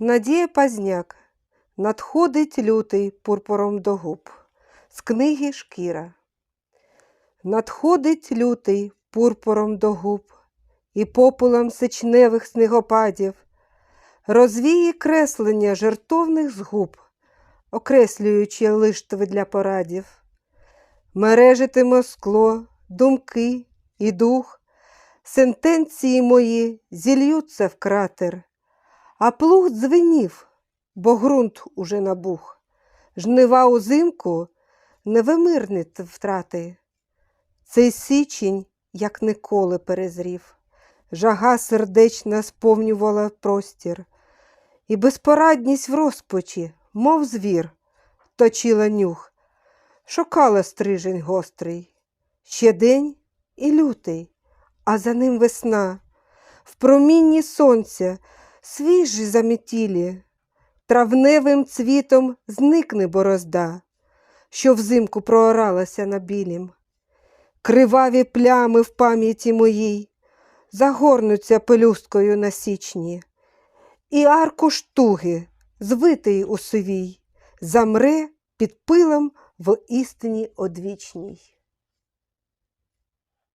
Надія Пазняк. Надходить лютий пурпуром до губ. З книги Шкіра. Надходить лютий пурпуром до губ і попелом сичневих снігопадів, розвіє креслення жертовних згуб, окреслюючи лиштви для порадів. Мережитиме скло, думки і дух, сентенції мої зільються в кратер, а плуг дзвенів, бо ґрунт уже набух. Жнива узимку т- втрати. Цей січень, як ніколи, перезрів. Жага сердечна сповнювала простір, і безпорадність в розпачі, мов звір, точила нюх, шукала стрижень гострий. Ще день і лютий, а за ним весна. В промінні сонця свіжі заметілі, травневим цвітом зникне борозда, що взимку прооралася на білім. Криваві плями в пам'яті моїй загорнуться пелюсткою на січні, і аркуш туги, звитий у сивій, замре під пилом в істині одвічній.